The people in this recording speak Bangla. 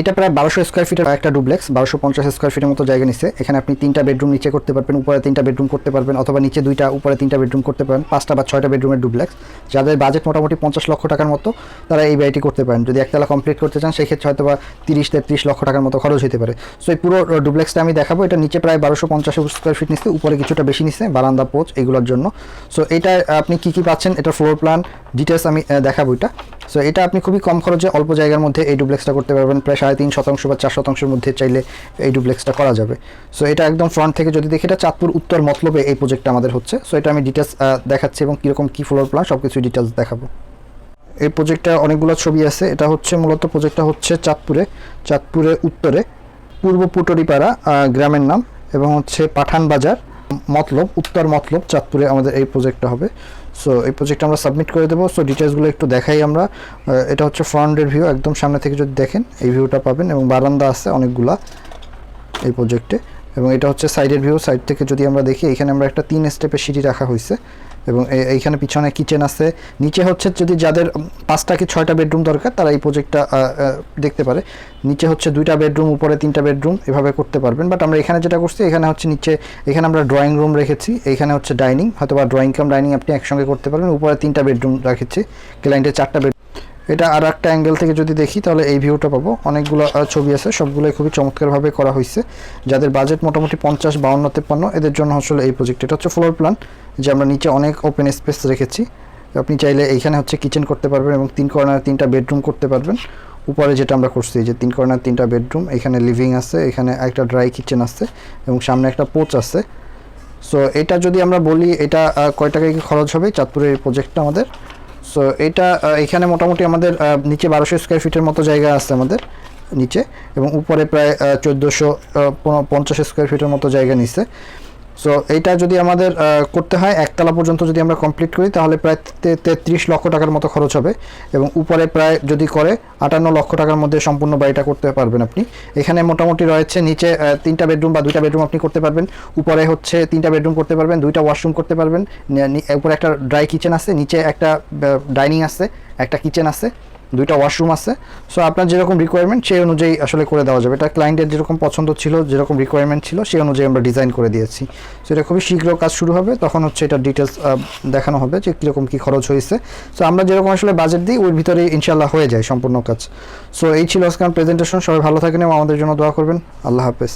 এটা প্রায় বারোশো স্কোয়ার ফিটের একটা ডুপ্লেক্স বারোশো পঞ্চাশ স্কোয়ার ফিটের মতো জায়গা নিচ্ছে এখানে আপনি তিনটা বেডরুম নিচে করতে পারবেন, উপরে তিনটা বেডরুম করতে পারবেন, অথবা নিচে দুইটা, উপরে তিনটা বেডরুম করতে পারেন পাঁচটা বা ছয়টা বেডরুমের ডুপ্লেক্স যাদের বাজেট মোটামুটি পঞ্চাশ লক্ষ টাকার মতো, তারা এই বাড়িটি করতে পারেন। যদি একতলা কমপ্লিট করতে চান, সেক্ষেত্রে হয়তো বা তিরিশ, তেত্রিশ লক্ষ টাকার মতো খরচ হতে পারে। সো এই পুরো ডুপ্লেক্সটা আমি দেখাবো। এটা নিচে প্রায় বারোশো পঞ্চাশ স্কোয়ার ফিট নিচ্ছে উপরে কিছুটা বেশি নিচ্ছে বারান্দা পোচ এগুলোর জন্য। সো এটা আপনি কী কী পাচ্ছেন, এটা ফ্লোর প্ল্যান ডিটেলস আমি দেখাবো এটা। সো এটা আপনি খুবই কম খরচে অল্প জায়গার মধ্যে এই ডুপ্লেক্সটা করতে পারবেন। প্রায় সাড়ে তিন শতাংশ বা চার শতাংশের মধ্যে চাইলে এই ডুপ্লেক্সটা করা যাবে। সো এটা একদম ফ্রন্ট থেকে যদি দেখি, এটা চাঁদপুর উত্তর মতলবে এই প্রজেক্টটা আমাদের হচ্ছে। সো এটা আমি ডিটেলস দেখাচ্ছি এবং কীরকম কী ফ্লোর প্ল্যান সব কিছু ডিটেলস দেখাবো। এই প্রজেক্টটা অনেকগুলো ছবি আছে। এটা হচ্ছে মূলত প্রজেক্টটা হচ্ছে চাঁদপুরে চাঁদপুরে উত্তরে, পূর্ব পুটরিপাড়া গ্রামের নাম এবং হচ্ছে পাঠান বাজার মতলব, উত্তর মতলব চাঁদপুরে আমাদের এই প্রজেক্টটা হবে। সো এই প্রজেক্টটা আমরা সাবমিট করে দেবো। সো ডিটেলসগুলো একটু দেখাই আমরা। এটা হচ্ছে ফ্রন্টের ভিউ একদম সামনে থেকে যদি দেখেন, এই ভিউটা পাবেন এবং বারান্দা আছে অনেকগুলা এই প্রজেক্টে এবং এটা হচ্ছে সাইডের ভিউ সাইড থেকে যদি আমরা দেখি, এখানে আমরা একটা তিন স্টেপের সিঁড়ি রাখা হয়েছে। এবং এইখানে পিছনে কিচেন আছে। নিচে হচ্ছে যদি যাদের পাঁচটা কি ছয়টা বেডরুম দরকার, তারা এই প্রজেক্টটা দেখতে পারে। নিচে হচ্ছে দুইটা বেডরুম উপরে তিনটা বেডরুম এভাবে করতে পারবেন। বাট আমরা এখানে যেটা করছি, এখানে হচ্ছে নিচে, এখানে আমরা ড্রয়িং রুম রেখেছি। এখানে হচ্ছে ডাইনিং হয়তো বা ড্রয়িং কাম ডাইনিং আপনি একসঙ্গে করতে পারবেন। উপরে তিনটা বেডরুম রেখেছি। ক্লায়েন্টের চারটা এটা আর একটা অ্যাঙ্গেল থেকে যদি দেখি, তাহলে এই ভিউটা পাবো। অনেকগুলো ছবি আছে, সবগুলোই খুবই চমৎকারভাবে করা হয়েছে যাদের বাজেট মোটামুটি পঞ্চাশ, বাউন্ন, তেপ্পান্ন, এদের জন্য আসলে এই প্রজেক্ট এটা হচ্ছে ফ্লোর প্ল্যান যে আমরা নিচে অনেক ওপেন স্পেস রেখেছি। আপনি চাইলে এইখানে হচ্ছে কিচেন করতে পারবেন এবং তিন কর্নার তিনটা বেডরুম করতে পারবেন। উপরে যেটা আমরা করছি যে তিন কর্নার তিনটা বেডরুম এখানে লিভিং আছে, এখানে একটা ড্রাই কিচেন আছে এবং সামনে একটা পোচ আছে। সো এটা যদি আমরা বলি, এটা কয় টাকায় কি খরচ হবে? চাঁদপুরের এই প্রজেক্টটা আমাদের। সো এটা এখানে মোটামুটি আমাদের নিচে বারোশো স্কোয়ার ফিটের মতো জায়গা আছে আমাদের, নিচে, এবং উপরে প্রায় চোদ্দোশো পঞ্চাশ স্কোয়ার ফিটের মতো জায়গা নিচ্ছে সো এইটা যদি আমাদের করতে হয়, একতলা পর্যন্ত যদি আমরা কমপ্লিট করি, তাহলে প্রায় তেত্রিশ লক্ষ টাকার মতো খরচ হবে। এবং উপরে প্রায় যদি করে, আটান্ন লক্ষ টাকার মধ্যে সম্পূর্ণ বাড়িটা করতে পারবেন আপনি। এখানে মোটামুটি রয়েছে নিচে তিনটা বেডরুম বা দুইটা বেডরুম আপনি করতে পারবেন। উপরে হচ্ছে তিনটা বেডরুম করতে পারবেন, দুইটা ওয়াশরুম করতে পারবেন। উপরে একটা ড্রাই কিচেন আছে, নিচে একটা ডাইনিং আছে, একটা কিচেন আছে। দুইটা ওয়াশরুম আছে। সো আপনার যেরকম রিকোয়ারমেন্ট সেই অনুযায়ী আসলে করে দেওয়া যাবে। এটা ক্লায়েন্টের যেরকম পছন্দ ছিল, যেরকম রিকোয়ারমেন্ট ছিল, সেই অনুযায়ী আমরা ডিজাইন করে দিয়েছি। সো এটা খুবই শীঘ্র কাজ শুরু হবে। তখন হচ্ছে এটা ডিটেলস দেখানো হবে যে কীরকম কী খরচ হয়েছে। সো আমরা যেরকম আসলে বাজেট দিই, ওর ভিতরে ইনশাল্লাহ হয়ে যায় সম্পূর্ণ কাজ। সো এই ছিল আজকে প্রেজেন্টেশন সবাই ভালো থাকেন এবং আমাদের জন্য দোয়া করবেন। আল্লাহ হাফেজ।